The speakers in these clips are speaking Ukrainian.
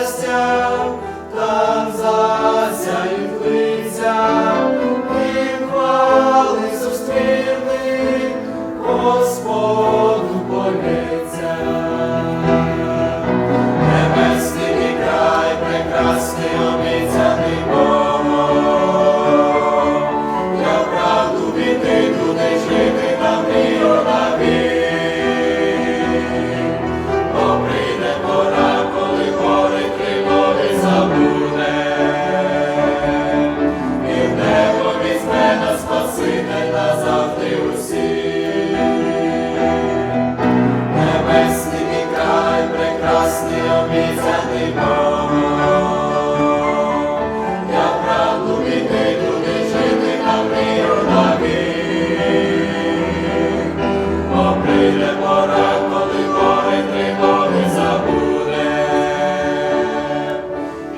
щастя. щасний обіцяний Бог. Я прагну піти туди жити на миру на бо прийде пора, коли горе тривоги забуде,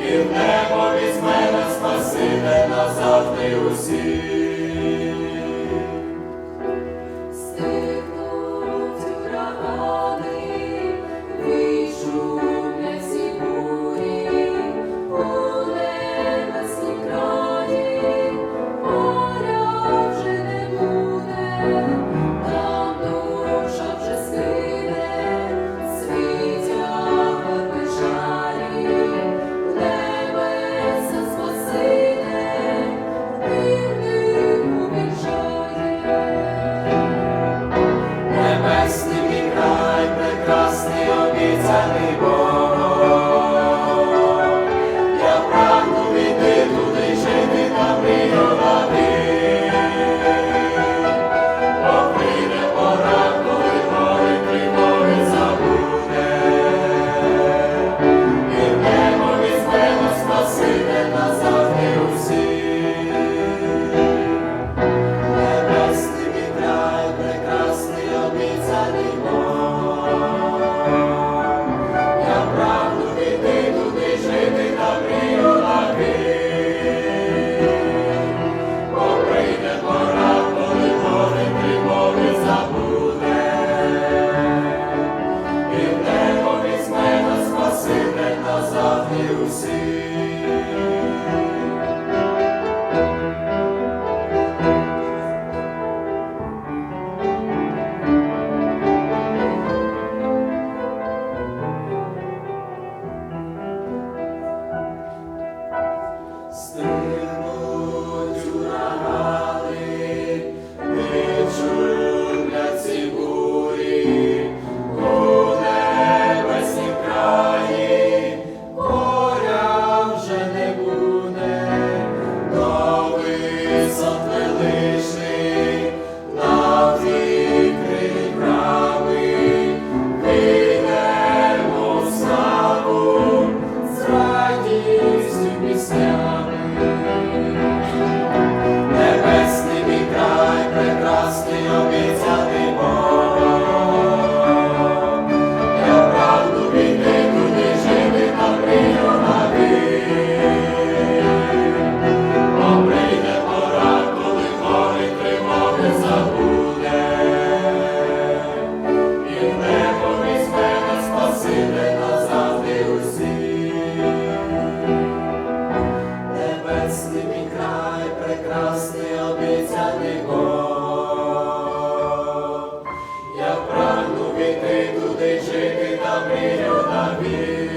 і в небо візьме нас назавжди усіх. небесний край, прекрасний обіцяний Бог. Я прагну війти туди, жити та мрію навіть.